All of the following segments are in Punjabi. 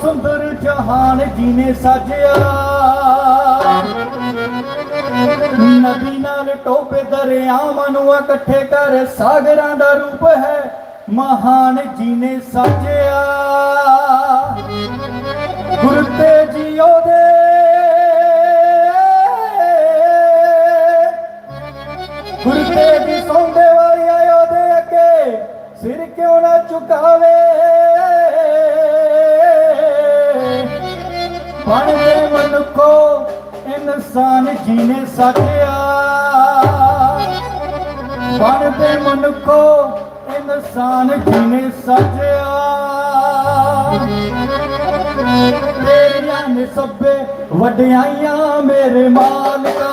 ਸੁੰਦਰ ਜਹਾਨ ਜੀਨੇ ਸਾਜਿਆ। ਨਦੀ ਨਾਲ ਟੋਪੇ ਦਰਿਆਵਾਂ ਨੂੰ ਇਕੱਠੇ ਕਰ ਸਾਗਰਾਂ ਦਾ ਰੂਪ ਹੈ, ਮਹਾਨ ਜੀਨੇ ਸਾਜਿਆ। ਗੁਰੂ ਤੇ ਜੀਓ ਦੇ ਗੁਰੂ ਤੇ ਜੀ ਸੌਂਦੇ ਵਾਲੀ ਆਇਓ ਦੇ ਅੱਗੇ ਸਿਰ ਕਿਉਂ ਨਾ ਝੁਕਾਵੇ? ਬਣਦੇ ਮਨੁੱਖੋ ਇਨਸਾਨ ਜੀਨੇ ਸਕਿਆ ਬਣਦੇ ਮਨੁੱਖੋ, ਇਨਸਾਨ ਜੀਨੇ ਸਕਿਆ ਤੇਰੀਆਂ ਨੇ ਸਭੇ ਵਡਿਆਈਆਂ ਮੇਰੇ ਮਾਲਕਾ।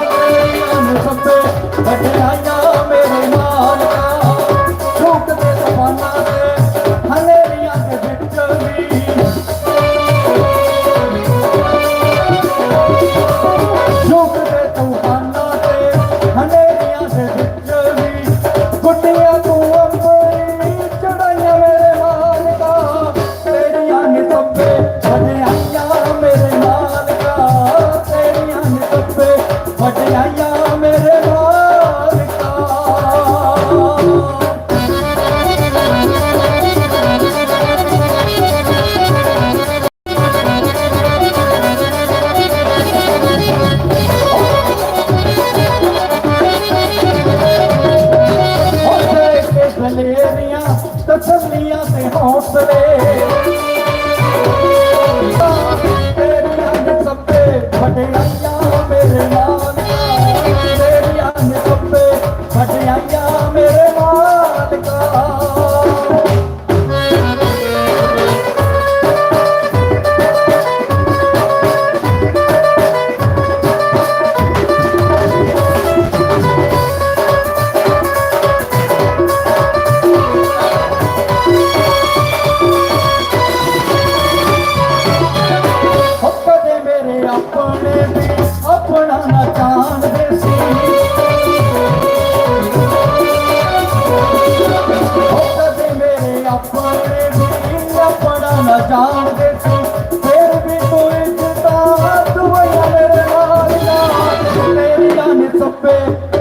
ਤੇਰੀਆਂ ਨੇ ਸਭੇ ਵਡਿਆਈਆਂ ਮੇਰੇ ਮਾਲਕਾ।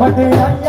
I'm gonna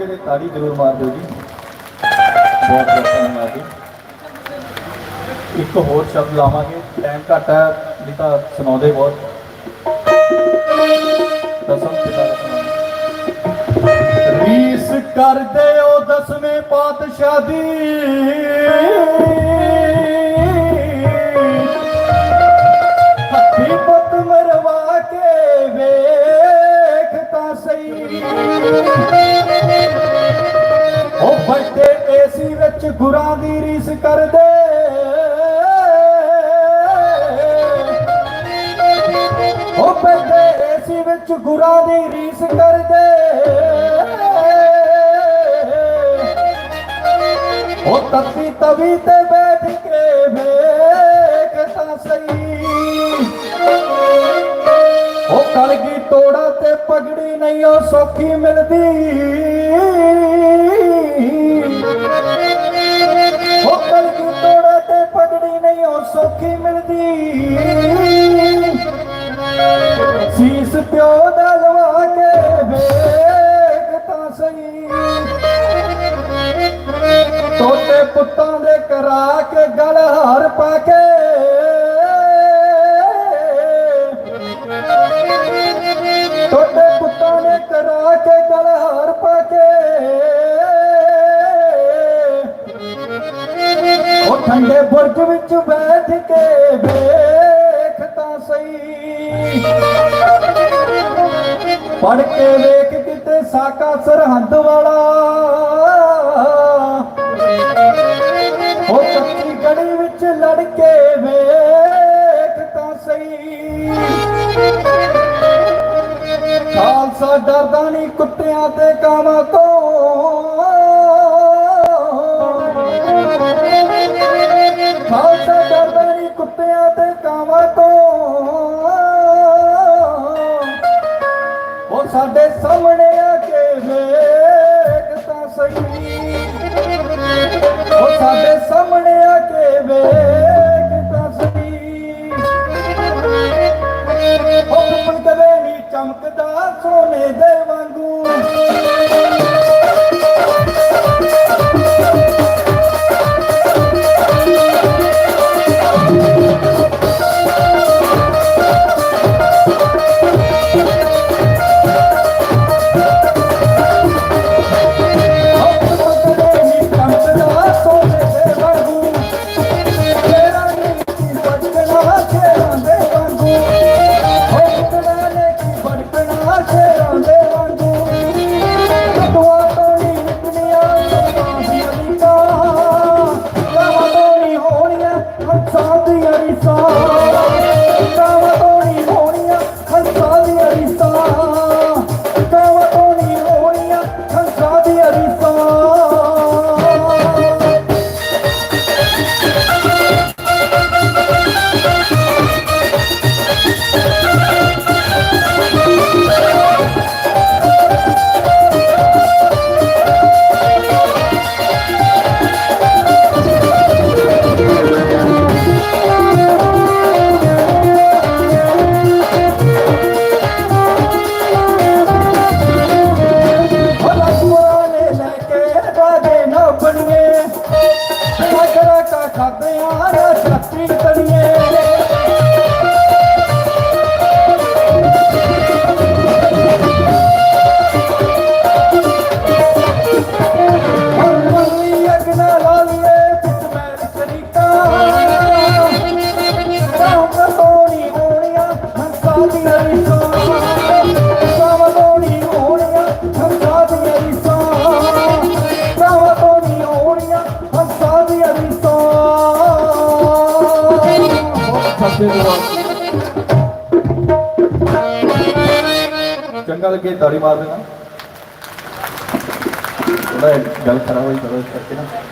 ਲੱਗੇ ਤੇ ਤਾੜੀ ਜ਼ਰੂਰ ਮਾਰ ਦਿਓ ਜੀ। ਬਹੁਤ ਬਹੁਤ ਧੰਨਵਾਦ ਜੀ। ਇੱਕ ਹੋਰ ਸ਼ਬਦ ਲਾਵਾਂਗੇ। ਟਾਈਮ ਘੱਟ ਹੈ, ਨਹੀਂ ਤਾਂ ਸੁਣਾਉਂਦੇ ਬਹੁਤ। ਦਸਮ ਪਿਤਾ ਦਾ ਸੁਣਾਉਂਦੇ। ਰੀਸ ਕਰਦੇ ਹੋ ਦਸਵੇਂ ਪਾਤਸ਼ਾਹ ਦੀ। ਹੱਥੀ ਪੁੱਤ ਵਿੱਚ ਗੁਰਾਂ ਦੀ ਰੀਸ ਕਰਦੇ। ਉਹ ਵੱਡੇ ਏਸੀ ਵਿੱਚ ਗੁਰਾਂ ਦੀ ਰੀਸ ਕਰਦੇ। ਉਹ ਤੱਤੀ ਤਵੀ ਤੇ ਬੈਠ ਕੇ ਵੇਖ ਤਾਂ ਸਹੀ। ਉਹ ਕਲਗੀ ਤੋੜਾ ਤੇ ਪਗੜੀ ਨਹੀਂ ਉਹ ਸੌਖੀ ਮਿਲਦੀ। ਸੌਖੀ ਮਿਲਦੀ। ਸੀਸ ਪਿਓ ਦਾ ਲਵਾ ਕੇ ਵੇਖ ਤਾਂ ਸਹੀ। ਤੋਤੇ ਪੁੱਤਾਂ ਦੇ ਕਰਾ ਕੇ ਗਲ ਹਾਰ ਪਾ ਕੇ। ਤੋਤੇ ਪੁੱਤਾਂ ਦੇ ਕਰਾ ਕੇ ਗਲ ਹਾਰ ਪਾ ਕੇ। ਠੰਡੇ ਬੁਰਜ ਵਿੱਚ ਬੈ ਕੇ ਵੇਖ ਤਾਂ ਸਹੀ। ਪੜ ਕੇ ਵੇਖ ਕਿਤੇ ਸਾਕਾ ਸਰਹੰਦ ਵਾਲਾ। ਉਹ ਕੱਚੀ ਗੜੀ ਵਿੱਚ ਲੜ ਕੇ ਵੇਖ ਤਾਂ ਸਹੀ। ਖਾਲਸਾ ਡਰਦਾ ਨਹੀਂ ਕੁੱਤਿਆਂ ਤੇ ਕਾਵਾਂ ਤੋਂ। ਖਾਲਸਾ ਡਰਦਾ ਤੇ ਕਾਵਾਂ ਤੋਂ। ਉਹ ਸਾਡੇ ਸਾਹਮਣੇ ਆ ਕੇ ਵੇਖ ਤਾਂ ਸਹੀ। ਉਹ ਸਾਡੇ ਸਾਹਮਣੇ ਆ ਕੇ ਵੇਖ ਤਾਂ ਸਹੀ। ਉਹ ਕੁੱਪਣ ਕਦੇ ਨਹੀਂ ਚਮਕਦਾ ਸੋਨੇ ਦੇ ਵਾਂਗੂ।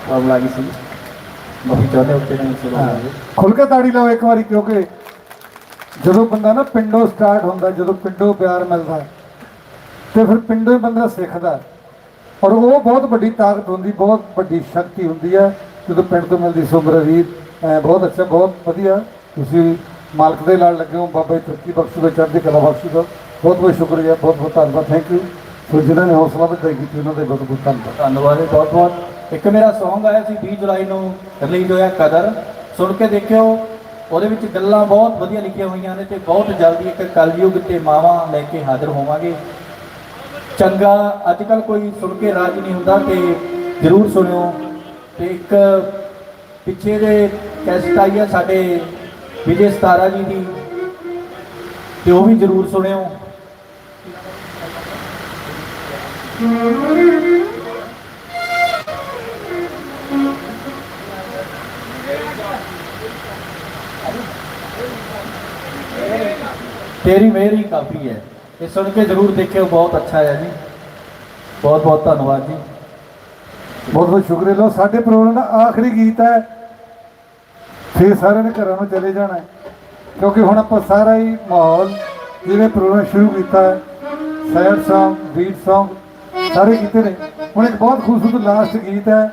ਸੀ। ਮਾਫੀ ਚਾਹੁੰਦੇ ਉੱਤੇ ਨਹੀਂ ਸੁਣਾਉਂਦੇ ਖੁੱਲ ਕੇ ਤਾੜੀ ਲਾਓ ਇੱਕ ਵਾਰੀ ਕਿਉਂਕਿ ਜਦੋਂ ਬੰਦਾ ਨਾ ਪਿੰਡੋਂ ਸਟਾਰਟ ਹੁੰਦਾ ਜਦੋਂ ਪਿੰਡੋਂ ਪਿਆਰ ਮਿਲਦਾ ਤੇ ਫਿਰ ਪਿੰਡੋਂ ਹੀ ਬੰਦਾ ਸਿੱਖਦਾ ਔਰ ਉਹ ਬਹੁਤ ਵੱਡੀ ਤਾਕਤ ਹੁੰਦੀ ਬਹੁਤ ਵੱਡੀ ਸ਼ਕਤੀ ਹੁੰਦੀ ਹੈ। ਜਦੋਂ ਪਿੰਡ ਤੋਂ ਮਿਲਦੀ ਸੁਮਰ ਵੀਰ ਐਂ ਬਹੁਤ ਅੱਛਾ ਬਹੁਤ ਵਧੀਆ। ਤੁਸੀਂ ਮਾਲਕ ਦੇ ਨਾਲ ਲੱਗੇ ਹੋ ਬਾਬਾ ਜੀ ਤਰੱਕੀ ਬਖਸ਼ੂਗਾ ਚੜ੍ਹਦੀ ਕਲਾ ਬਖਸ਼ੂਗਾ ਬਹੁਤ ਬਹੁਤ ਸ਼ੁਕਰੀਆ ਬਹੁਤ ਬਹੁਤ ਧੰਨਵਾਦ ਥੈਂਕ ਯੂ ਸੋ ਜਿਨ੍ਹਾਂ ਨੇ ਹੌਸਲਾ ਵਧਾਈ ਕੀਤੀ ਉਹਨਾਂ ਦੇ ਬਹੁਤ ਬਹੁਤ ਧੰਨਵਾਦ। ਧੰਨਵਾਦ ਬਹੁਤ ਬਹੁਤ। ਇੱਕ ਮੇਰਾ Song ਆਇਆ ਸੀ 20 ਜੁਲਾਈ ਨੂੰ ਰਿਲੀਜ਼ ਹੋਇਆ ਕਦਰ। ਸੁਣ ਕੇ ਦੇਖਿਓ, ਉਹਦੇ ਵਿੱਚ ਗੱਲਾਂ ਬਹੁਤ ਵਧੀਆ ਲਿਖੀਆਂ ਹੋਈਆਂ ਨੇ ਤੇ ਬਹੁਤ ਜਲਦੀ ਇੱਕ ਕਲਯੁਗ ਤੇ ਮਾਵਾਂ ਲੈ ਕੇ ਹਾਜ਼ਰ ਹੋਵਾਂਗੇ। ਚੰਗਾ ਅੱਜ ਕੱਲ ਕੋਈ ਸੁਣ ਕੇ ਰਾਜ ਨਹੀਂ ਹੁੰਦਾ ਤੇ ਜਰੂਰ ਸੁਣਿਓ। ਤੇ ਇੱਕ ਪਿੱਛੇ ਦੇ ਕੈਸਟ ਆਈ ਆ ਸਾਡੇ ਵਿਜੇ ਸਤਾਰਾ ਜੀ ਦੀ, ਤੇ ਉਹ ਵੀ ਜਰੂਰ ਸੁਣਿਓ। ਤੇਰੀ ਮਿਹਰ ਹੀ ਕਾਫੀ ਹੈ। ਇਹ ਸੁਣ ਕੇ ਜਰੂਰ ਦੇਖਿਓ, ਬਹੁਤ ਅੱਛਾ ਹੈ ਜੀ। ਬਹੁਤ ਬਹੁਤ ਧੰਨਵਾਦ ਜੀ। ਬਹੁਤ ਬਹੁਤ ਸ਼ੁਕਰੀਆ। ਲੋ ਸਾਡੇ ਪ੍ਰੋਗਰਾਮ ਦਾ ਆਖਰੀ ਗੀਤ ਹੈ। ਫਿਰ ਸਾਰਿਆਂ ਨੇ ਘਰਾਂ ਨੂੰ ਚਲੇ ਜਾਣਾ ਕਿਉਂਕਿ ਹੁਣ ਆਪਾਂ ਸਾਰਾ ਹੀ ਮਾਹੌਲ ਜਿਵੇਂ ਪ੍ਰੋਗਰਾਮ ਸ਼ੁਰੂ ਕੀਤਾ ਹੈ, ਸੈਡ Song ਬੀਟ Song, ਸਾਰੇ ਕੀਤੇ ਨੇ। ਹੁਣ ਇੱਕ ਬਹੁਤ ਖੂਬਸੂਰਤ ਲਾਸਟ ਗੀਤ ਹੈ।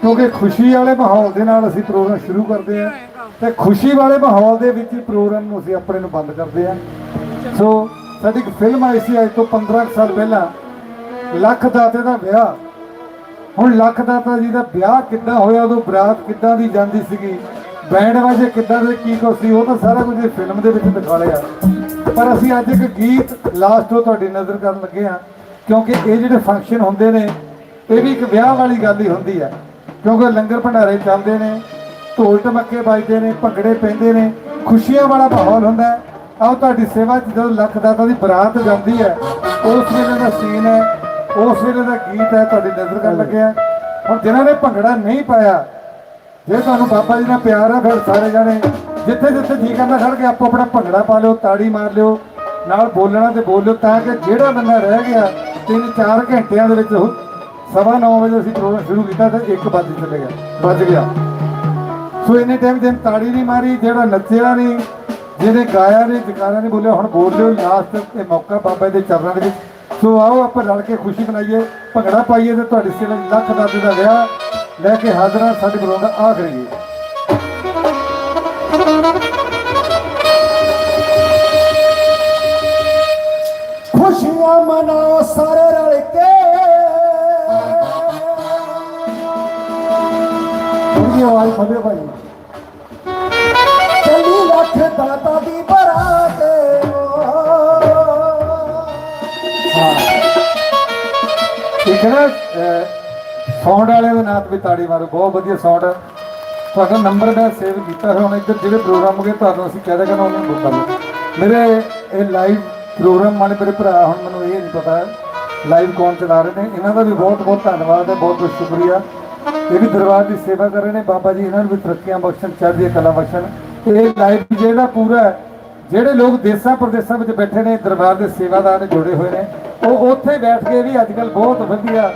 ਕਿਉਂਕਿ ਖੁਸ਼ੀ ਵਾਲੇ ਮਾਹੌਲ ਦੇ ਨਾਲ ਅਸੀਂ ਪ੍ਰੋਗਰਾਮ ਸ਼ੁਰੂ ਕਰਦੇ ਹਾਂ। ਤੇ ਖੁਸ਼ੀ ਵਾਲੇ ਮਾਹੌਲ ਦੇ ਵਿੱਚ ਪ੍ਰੋਗਰਾਮ ਨੂੰ ਅਸੀਂ ਆਪਣੇ ਨੂੰ ਬੰਦ ਕਰਦੇ ਹਾਂ। ਸੋ ਸਾਡੀ ਇੱਕ ਫਿਲਮ ਆਈ ਸੀ ਅੱਜ ਤੋਂ 15 ਕੁ ਸਾਲ ਪਹਿਲਾਂ, ਲੱਖ ਦਾਤੇ ਦਾ ਵਿਆਹ। ਹੁਣ ਲੱਖ ਦਾਤਾ ਜੀ ਦਾ ਵਿਆਹ ਕਿੱਦਾਂ ਹੋਇਆ, ਉਦੋਂ ਬਰਾਤ ਕਿੱਦਾਂ ਦੀ ਜਾਂਦੀ ਸੀਗੀ ਬੈਂਡ ਵਾਜੇ ਕਿੱਦਾਂ ਦੇ, ਕੀ ਕੁਛ ਸੀ, ਉਹ ਤਾਂ ਸਾਰਾ ਕੁਝ ਇਹ ਫਿਲਮ ਦੇ ਵਿੱਚ ਦਿਖਾ ਲਿਆ। ਪਰ ਅਸੀਂ ਅੱਜ ਇੱਕ ਗੀਤ ਲਾਸਟ ਤੋਂ ਤੁਹਾਡੀ ਨਜ਼ਰ ਕਰਨ ਲੱਗੇ ਹਾਂ, ਕਿਉਂਕਿ ਇਹ ਜਿਹੜੇ ਫੰਕਸ਼ਨ ਹੁੰਦੇ ਨੇ, ਇਹ ਵੀ ਇੱਕ ਵਿਆਹ ਵਾਲੀ ਗੱਲ ਹੀ ਹੁੰਦੀ ਹੈ। ਕਿਉਂਕਿ ਲੰਗਰ ਭੰਡਾਰੇ ਚੱਲਦੇ ਨੇ ਢੋਲ ਟਮੱਕੇ ਵੱਜਦੇ ਨੇ, ਭੰਗੜੇ ਪੈਂਦੇ ਨੇ, ਖੁਸ਼ੀਆਂ ਵਾਲਾ ਮਾਹੌਲ ਹੁੰਦਾ ਹੈ। ਆਓ ਤੁਹਾਡੀ ਸੇਵਾ ਜਦੋਂ ਲੱਖ ਦਾਤਾ ਦੀ ਬਰਾਤ ਜਾਂਦੀ ਹੈ, ਉਸ ਵੇਲੇ ਦਾ ਸੀਨ ਹੈ, ਉਸ ਵੇਲੇ ਦਾ ਗੀਤ ਹੈ, ਤੁਹਾਡੀ ਨਜ਼ਰ ਕਰ ਲੱਗਿਆ ਹੁਣ ਜਿਨ੍ਹਾਂ ਨੇ ਭੰਗੜਾ ਨਹੀਂ ਪਾਇਆ, ਜੇ ਤੁਹਾਨੂੰ ਬਾਬਾ ਜੀ ਨਾਲ ਪਿਆਰ ਹੈ, ਫਿਰ ਸਾਰੇ ਜਾਣੇ ਜਿੱਥੇ ਜਿੱਥੇ ਜੀ ਕਰਦਾ ਖੜ ਕੇ ਆਪੋ ਆਪਣਾ ਭੰਗੜਾ ਪਾ ਲਿਓ, ਤਾੜੀ ਮਾਰ ਲਿਓ, ਨਾਲ ਬੋਲਣਾ ਤੇ ਬੋਲਿਓ, ਤਾਂ ਕਿ ਜਿਹੜਾ ਬੰਦਾ ਰਹਿ ਗਿਆ, ਤਿੰਨ ਚਾਰ ਘੰਟਿਆਂ ਦੇ ਵਿੱਚ ਸਵਾ ਨੌ ਵਜੇ ਅਸੀਂ ਪ੍ਰੋਗਰਾਮ ਸ਼ੁਰੂ ਕੀਤਾ ਤੇ 1 ਵਜੇ ਚਲੇ ਗਿਆ, ਵੱਜ ਗਿਆ। ਸੋ ਇਹਨੇ ਟਾਈਮ ਜਿਹਨ ਤਾੜੀ ਨਹੀਂ ਮਾਰੀ, ਜਿਹੜਾ ਨੱਚਿਆ ਨਹੀਂ ਜਿਹਨੇ ਗਾਇਆ ਨਹੀਂ ਜਕਾਰਾ ਨਹੀਂ, ਬੋਲਿਆ, ਹੁਣ ਬੋਲ ਦਿਓ ਲਾਸਟ ਤੇ ਮੌਕਾ ਬਾਬਾ ਦੇ ਚਰਨਾਂ ਦੇ ਵਿੱਚ। ਸੋ ਆਓ, ਆਪਾਂ ਰਲ ਕੇ ਖੁਸ਼ੀ ਮਨਾਈਏ, ਭੰਗੜਾ ਪਾਈਏ ਤੇ ਤੁਹਾਡੀ ਸੇਵਾ ਲੱਖ ਦਾਦੇ ਦਾ ਵਿਆਹ ਲੈ ਕੇ ਹਾਜ਼ਰਾਂ ਸਾਡੇ ਪ੍ਰੋਗਰਾਮ ਦਾ ਆਖਰੀ ਗੀਤ ਖੁਸ਼ੀਆਂ ਮਨਾਓ ਸਾਰੇ ਰਲ ਕੇ। ਉਹਦੀ ਆਵਾਜ਼ ਖੋਲਿਓ ਭਾਈ। ਚੱਲੀ ਦਾਤਾ ਦੀ ਬਰਾਤ ਇੱਕ ਨਾ? ਸਾਊਂਡ ਵਾਲੇ ਦੇ ਨਾਂ ਤੇ ਵੀ ਤਾੜੀ ਮਾਰੋ, ਬਹੁਤ ਵਧੀਆ ਸਾਊਂਡ ਤੁਹਾਡਾ ਨੰਬਰ ਮੈਂ ਸੇਵ ਕੀਤਾ ਹੋਇਆ, ਹੁਣ ਇੱਧਰ ਜਿਹੜੇ ਪ੍ਰੋਗਰਾਮ ਹੋ ਗਏ, ਤੁਹਾਨੂੰ ਅਸੀਂ ਕਹਿ ਦੇਗਾ ਉਹਨਾਂ ਨੂੰ ਬੁੱਕਾ ਲਓ। ਮੇਰੇ ਇਹ ਲਾਈਵ ਪ੍ਰੋਗਰਾਮ ਵਾਲੇ ਮੇਰੇ ਭਰਾ ਹੁਣ ਮੈਨੂੰ ਇਹ ਨਹੀਂ ਪਤਾ ਲਾਈਵ ਕੌਣ ਚਲਾ ਰਹੇ ਨੇ। ਇਹਨਾਂ ਦਾ ਵੀ ਬਹੁਤ ਬਹੁਤ ਧੰਨਵਾਦ ਹੈ, ਬਹੁਤ ਬਹੁਤ ਸ਼ੁਕਰੀਆ। ਇਹ ਵੀ ਦਰਬਾਰ ਦੀ ਸੇਵਾ ਕਰ ਰਹੇ ਨੇ। ਬਾਬਾ ਜੀ, ਇਹਨਾਂ ਨੂੰ ਵੀ ਤਰੱਕੀਆਂ ਬਖਸ਼ਣ, ਚੜ੍ਹਦੀ ਕਲਾ ਬਖਸ਼ਣ। ਇਹ ਲਾਈਵ ਜਿਹੜਾ ਪੂਰਾ ਜਿਹੜੇ ਲੋਕ ਦੇਸਾਂ ਪ੍ਰਦੇਸਾਂ ਵਿੱਚ ਬੈਠੇ ਨੇ, ਦਰਬਾਰ ਦੇ ਸੇਵਾਦਾਰ ਜੁੜੇ ਹੋਏ ਨੇ, ਉਹ ਉੱਥੇ ਬੈਠ ਕੇ ਵੀ ਅੱਜ ਕੱਲ ਬਹੁਤ ਵਧੀਆ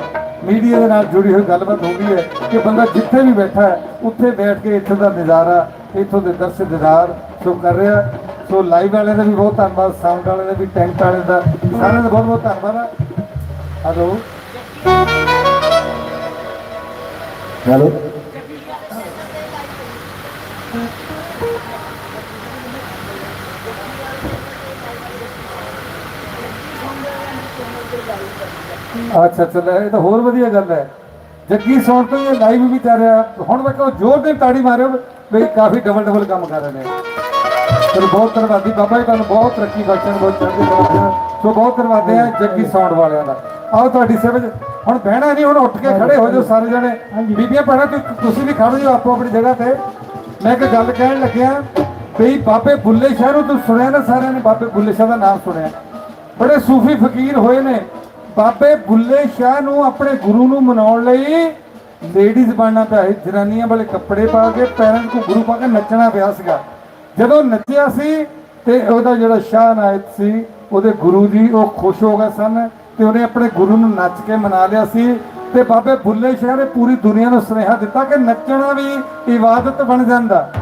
ਮੀਡੀਆ ਦੇ ਨਾਲ ਜੁੜੀ ਹੋਈ ਗੱਲਬਾਤ ਹੁੰਦੀ ਹੈ ਕਿ ਬੰਦਾ ਜਿੱਥੇ ਵੀ ਬੈਠਾ ਹੈ, ਉੱਥੇ ਬੈਠ ਕੇ ਇੱਥੋਂ ਦਾ ਨਜ਼ਾਰਾ, ਇੱਥੋਂ ਦੇ ਦਰਸ਼ ਦਿਦਾਰ ਸੋ ਕਰ ਰਿਹਾ ਸੋ ਲਾਈਵ ਵਾਲਿਆਂ ਦਾ ਵੀ ਬਹੁਤ ਧੰਨਵਾਦ ਸਾਊਂਡ ਵਾਲਿਆਂ ਦਾ ਵੀ ਟੈਂਟ ਵਾਲਿਆਂ ਦਾ ਸਾਰਿਆਂ ਦਾ ਬਹੁਤ ਬਹੁਤ ਧੰਨਵਾਦ ਹੈ ਹਲੋ ਹੈਲੋ ਅੱਛਾ ਚਲੋ ਇਹ ਤਾਂ ਹੋਰ ਵਧੀਆ ਗੱਲ ਹੈ। ਜੱਗੀ ਸੌਣ ਤੋਂ ਇਹ ਲਾਈਵ ਵੀ ਚੱਲ ਰਿਹਾ। ਹੁਣ ਵੇਖੋ ਜ਼ੋਰ ਦੀ ਤਾੜੀ ਮਾਰਿਓ ਵੀ ਕਾਫੀ ਡਬਲ ਡਬਲ ਕੰਮ ਕਰ ਰਹੇ ਨੇ। ਚਲੋ ਬਹੁਤ ਧੰਨਵਾਦੀ। ਬਾਬਾ ਜੀ ਤੁਹਾਨੂੰ ਬਹੁਤ ਤਰੱਕੀ ਬਖਸ਼ਣ ਬਹੁਤ ਕਲਾ ਬਖਸ਼ਣ ਸੋ ਬਹੁਤ ਧੰਨਵਾਦ ਹੈ ਜੱਗੀ ਸੌਂਡ ਵਾਲਿਆਂ ਦਾ। ਆਓ ਤੁਹਾਡੀ ਸੇਵਾ ਹੁਣ ਬਹਿਣਾ ਨਹੀਂ ਹੁਣ ਉੱਠ ਕੇ ਖੜੇ ਹੋ ਜਾਓ ਸਾਰੇ ਜਣੇ। ਬੀਬੀਆਂ ਭੈਣਾਂ ਤੁਸੀਂ ਤੁਸੀਂ ਵੀ ਖੜੋ ਜਾਓ ਆਪੋ ਆਪਣੀ ਜਗ੍ਹਾ ਤੇ। ਮੈਂ ਇੱਕ ਗੱਲ ਕਹਿਣ ਲੱਗਿਆ ਵੀ ਬਾਬੇ ਬੁੱਲੇ ਸ਼ਾਹ ਨੂੰ ਤੁਸੀਂ ਸੁਣਿਆ ਨਾ ਸਾਰਿਆਂ ਨੇ? ਬਾਬੇ ਬੁੱਲੇ ਸ਼ਾਹ ਦਾ ਨਾਮ ਸੁਣਿਆ। ਬੜੇ ਸੂਫੀ ਫਕੀਰ ਹੋਏ ਨੇ। ਬਾਬੇ ਬੁੱਲੇ ਸ਼ਾਹ ਨੂੰ ਆਪਣੇ ਗੁਰੂ ਨੂੰ ਮਨਾਉਣ ਲਈ ਲੇਡੀਜ਼ ਬਣਨਾ ਪਿਆ ਸੀ। ਜਨਾਨੀਆਂ ਵਾਲੇ ਕੱਪੜੇ ਪਾ ਕੇ, ਪੈਰਾਂ 'ਚ ਗੁਰੂ ਪਾ ਕੇ ਨੱਚਣਾ ਪਿਆ ਸੀਗਾ। ਜਦੋਂ ਨੱਚਿਆ ਸੀ ਤੇ ਉਹਦਾ ਜਿਹੜਾ ਸ਼ਾਹ ਨਾਇਕ ਸੀ, ਉਹਦੇ ਗੁਰੂ ਜੀ ਉਹ ਖੁਸ਼ ਹੋ ਗਏ ਸਨ ਤੇ ਉਹਨੇ ਆਪਣੇ ਗੁਰੂ ਨੂੰ ਨੱਚ ਕੇ ਮਨਾ ਲਿਆ ਸੀ। ਤੇ ਬਾਬੇ ਬੁੱਲੇ ਸ਼ਾਹ ਨੇ ਪੂਰੀ ਦੁਨੀਆ ਨੂੰ ਸੁਨੇਹਾ ਦਿੱਤਾ ਕਿ ਨੱਚਣਾ ਵੀ ਇਬਾਦਤ ਬਣ ਜਾਂਦਾ।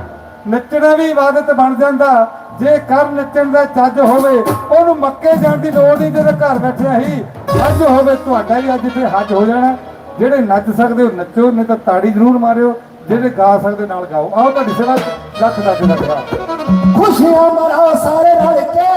ਨੱਚਣਾ ਵੀ ਇਬਾਦਤ ਬਣ ਜਾਂਦਾ। ਜੇ ਕਰ ਨੱਚਣ ਦਾ ਚੱਜ ਹੋਵੇ ਉਹਨੂੰ ਮੱਕੇ ਜਾਣ ਦੀ ਲੋੜ ਨਹੀਂ ਜਦੋਂ ਘਰ ਬੈਠਿਆ ਹੀ ਹੱਜ ਹੋਵੇ ਤੁਹਾਡਾ ਹੀ ਅੱਜ ਤੇ ਹੱਜ ਹੋ ਜਾਣਾ। ਜਿਹੜੇ ਨੱਚ ਸਕਦੇ ਹੋ ਨੱਚੋ ਨਹੀਂ ਤਾਂ ਤਾੜੀ ਜ਼ਰੂਰ ਮਾਰਿਓ ਜਿਹੜੇ ਗਾ ਸਕਦੇ ਨਾਲ ਗਾਓ। ਆਓ ਤੁਹਾਡੀ ਸੇਵਾ 'ਚ ਲੱਖ ਲੱਖ ਦਾ ਕਰਾ ਖੁਸ਼ੀਆਂ ਮਨਾਓ ਸਾਰੇ ਰਲ ਕੇ।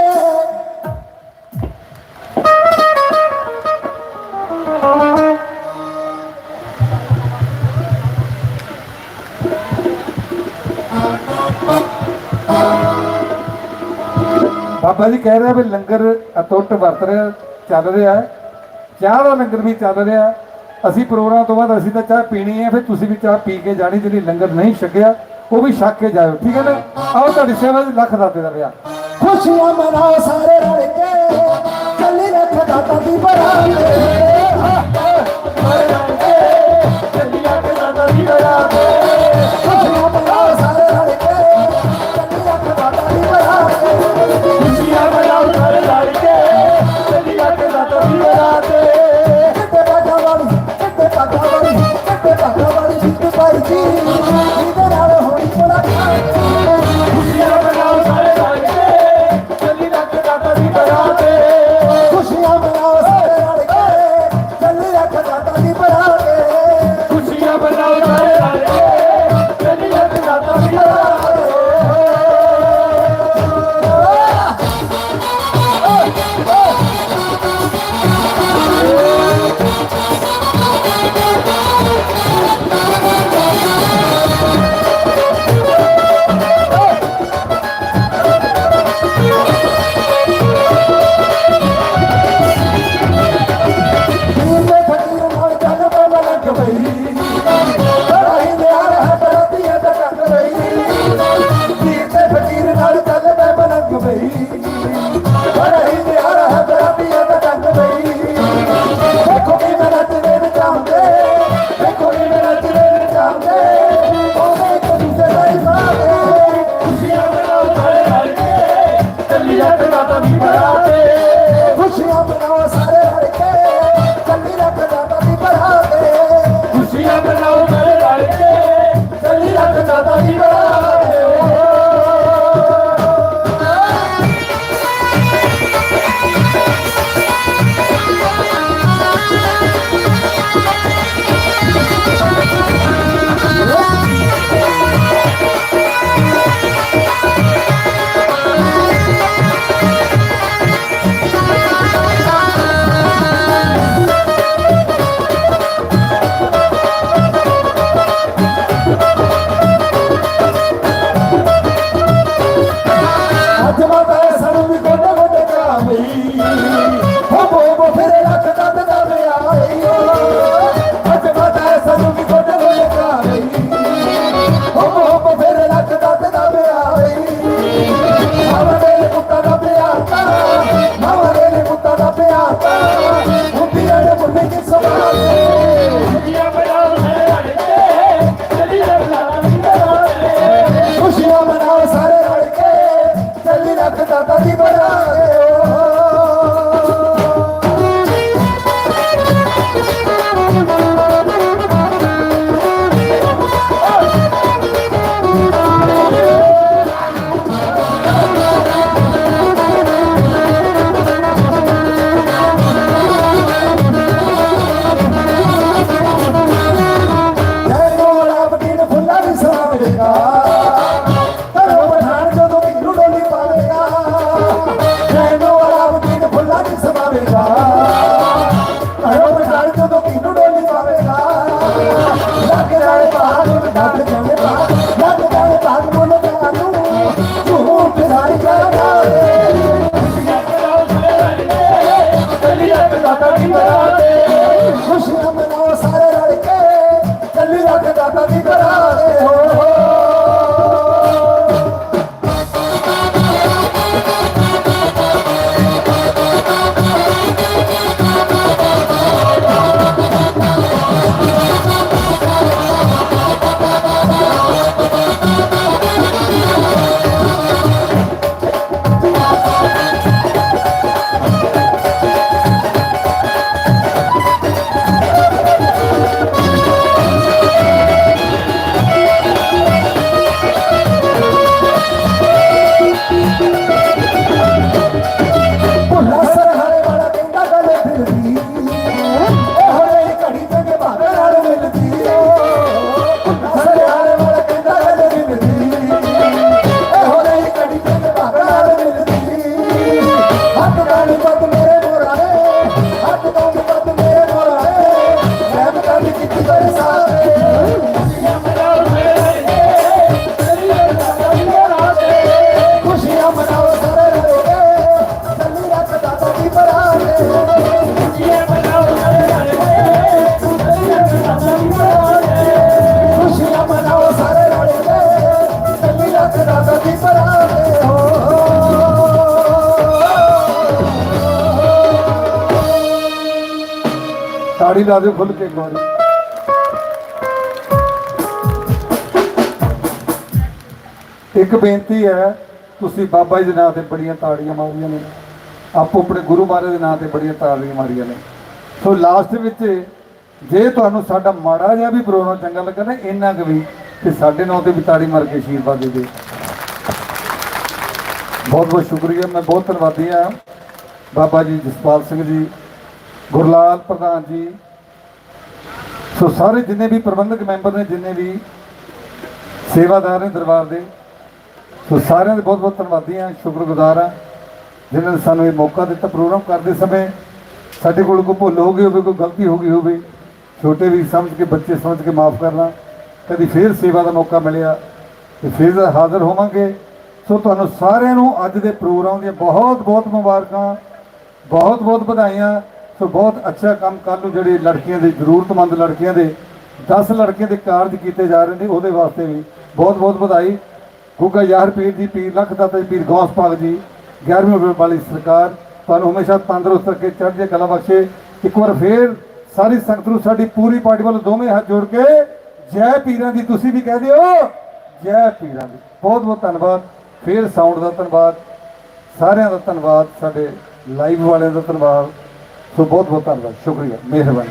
ਬਾਬਾ ਜੀ ਕਹਿ ਰਿਹਾ ਵੀ ਲੰਗਰ ਅਟੁੱਟ ਵਰਤ ਰਿਹਾ, ਚੱਲ ਰਿਹਾ ਹੈ। ਚਾਹ ਦਾ ਲੰਗਰ ਵੀ ਚੱਲ ਰਿਹਾ ਅਸੀਂ ਪ੍ਰੋਗਰਾਮ ਤੋਂ ਬਾਅਦ ਅਸੀਂ ਤਾਂ ਚਾਹ ਪੀਣੀ ਹੈ, ਫਿਰ ਤੁਸੀਂ ਵੀ ਚਾਹ ਪੀ ਕੇ ਜਾਣੀ, ਜਿਹੜੀ ਲੰਗਰ ਨਹੀਂ ਛਕਿਆ, ਉਹ ਵੀ ਛਕ ਕੇ ਜਾਇਓ, ਠੀਕ ਹੈ ਨਾ? ਆਓ ਤੁਹਾਡੀ ਸੇਵਾ 'ਚ ਲੱਖ ਦਾਤੇ ਦਾ ਵਿਆਹ। ਖੁਸ਼ੀਆਂ ਮਨਾਓ ਸਾਰੇ ਰਲ ਕੇ ਚੱਲੀ ਰੱਖ ਦਾਤਾ ਦੀ ਬਰਾਤ। Thank you. ਚੱਲੀ ਰੱਖ ਦਾਤਾ দাঁত ਖੁਸ਼ੀਆਂ ਮਨਾਓ ਸਾਰੇ ਰਲ ਕੇ ਚੱਲੀ ਰੱਖ ਦਾਤਾ ਦੀ ਤੁਸੀਂ ਬਾਬਾ ਜੀ ਦੇ ਨਾਂ ਤੇ ਬੜੀਆਂ ਤਾੜੀਆਂ ਮਾਰੀਆਂ ਨੇ। ਆਪੋ ਆਪਣੇ ਗੁਰੂ ਮਹਾਰਾਜ ਦੇ ਨਾਂ ਤੇ ਬੜੀਆਂ ਤਾੜੀਆਂ ਮਾਰੀਆਂ ਨੇ। ਸੋ ਲਾਸਟ ਵਿੱਚ ਜੇ ਤੁਹਾਨੂੰ ਸਾਡਾ ਮਾੜਾ ਜਿਹਾ ਵੀ ਪ੍ਰੋਗਰਾਮ ਚੰਗਾ ਲੱਗਾ ਨਾ ਇੰਨਾ ਕੁ ਵੀ ਕਿ ਸਾਡੇ ਨਾਂ ਤੇ ਵੀ ਤਾੜੀ ਮਾਰ ਕੇ ਆਸ਼ੀਰਵਾਦ ਦੇ ਦਿਓ। ਬਹੁਤ ਬਹੁਤ ਸ਼ੁਕਰੀਆ। ਮੈਂ ਬਹੁਤ ਧੰਨਵਾਦੀ ਹਾਂ ਬਾਬਾ ਜੀ ਜਸਪਾਲ ਸਿੰਘ ਜੀ, ਗੁਰਲਾਲ ਪ੍ਰਧਾਨ ਜੀ। ਸੋ ਸਾਰੇ ਜਿੰਨੇ ਵੀ ਪ੍ਰਬੰਧਕ ਮੈਂਬਰ ਨੇ, ਜਿੰਨੇ ਵੀ ਸੇਵਾਦਾਰ ਨੇ ਦਰਬਾਰ ਦੇ ਸੋ ਸਾਰਿਆਂ ਦੇ ਬਹੁਤ ਬਹੁਤ ਧੰਨਵਾਦੀ ਹਾਂ ਸ਼ੁਕਰਗੁਜ਼ਾਰ ਹਾਂ ਜਿਨ੍ਹਾਂ ਨੇ ਸਾਨੂੰ ਇਹ ਮੌਕਾ ਦਿੱਤਾ ਪ੍ਰੋਗਰਾਮ ਕਰਦੇ ਸਮੇਂ। ਸਾਡੇ ਕੋਲ ਕੋਈ ਭੁੱਲ ਹੋ ਗਈ ਹੋਵੇ, ਕੋਈ ਗਲਤੀ ਹੋ ਗਈ ਹੋਵੇ, ਛੋਟੇ ਵੀ ਸਮਝ ਕੇ, ਬੱਚੇ ਸਮਝ ਕੇ ਮਾਫ ਕਰਨਾ, ਕਦੀ ਫੇਰ ਸੇਵਾ ਦਾ ਮੌਕਾ ਮਿਲਿਆ ਤੇ ਫਿਰ ਹਾਜ਼ਰ ਹੋਵਾਂਗੇ। ਸੋ ਤੁਹਾਨੂੰ ਸਾਰਿਆਂ ਨੂੰ ਅੱਜ ਦੇ ਪ੍ਰੋਗਰਾਮ ਦੀਆਂ ਬਹੁਤ ਬਹੁਤ ਮੁਬਾਰਕਾਂ ਬਹੁਤ ਬਹੁਤ ਵਧਾਈਆਂ। ਸੋ ਬਹੁਤ ਅੱਛਾ ਕੰਮ ਕੱਲ ਨੂੰ ਜਿਹੜੇ ਲੜਕੀਆਂ ਦੇ, ਜ਼ਰੂਰਤਮੰਦ ਲੜਕੀਆਂ ਦੇ 10 ਲੜਕੀਆਂ ਦੇ ਕਾਰਜ ਕੀਤੇ ਜਾ ਰਹੇ ਨੇ, ਉਹਦੇ ਵਾਸਤੇ ਵੀ ਬਹੁਤ ਬਹੁਤ ਵਧਾਈ। ਗੁੱਗਾ ਯਾਰ ਪੀਰ ਦੀ ਪੀਰ ਲੱਖ ਦਾਤਾ ਜੀ ਪੀਰ ਗੌਸ ਪਾਕ ਜੀ। 11ਵੀਂ ਉਮਰ ਵਾਲੀ ਸਰਕਾਰ, ਤੁਹਾਨੂੰ ਹਮੇਸ਼ਾ ਤੰਦਰੁਸਤ ਰੱਖੇ ਚੜ੍ਹਦੀ ਕਲਾ ਬਖਸ਼ੇ। ਇੱਕ ਵਾਰ ਫੇਰ ਸਾਰੀ ਸੰਗਤ ਨੂੰ ਸਾਡੀ ਪੂਰੀ ਪਾਰਟੀ ਵੱਲੋਂ ਦੋਵੇਂ ਹੱਥ ਜੋੜ ਕੇ ਜੈ ਪੀਰਾਂ ਦੀ ਤੁਸੀਂ ਵੀ ਕਹਿ ਦਿਓ, ਜੈ ਪੀਰਾਂ ਦੀ। ਬਹੁਤ ਬਹੁਤ ਧੰਨਵਾਦ। ਫੇਰ ਸਾਊਂਡ ਦਾ ਧੰਨਵਾਦ, ਸਾਰਿਆਂ ਦਾ ਧੰਨਵਾਦ, ਸਾਡੇ ਲਾਈਵ ਵਾਲਿਆਂ ਦਾ ਧੰਨਵਾਦ। ਸੋ ਬਹੁਤ ਬਹੁਤ ਧੰਨਵਾਦ, ਸ਼ੁਕਰੀਆ, ਮਿਹਰਬਾਨੀ।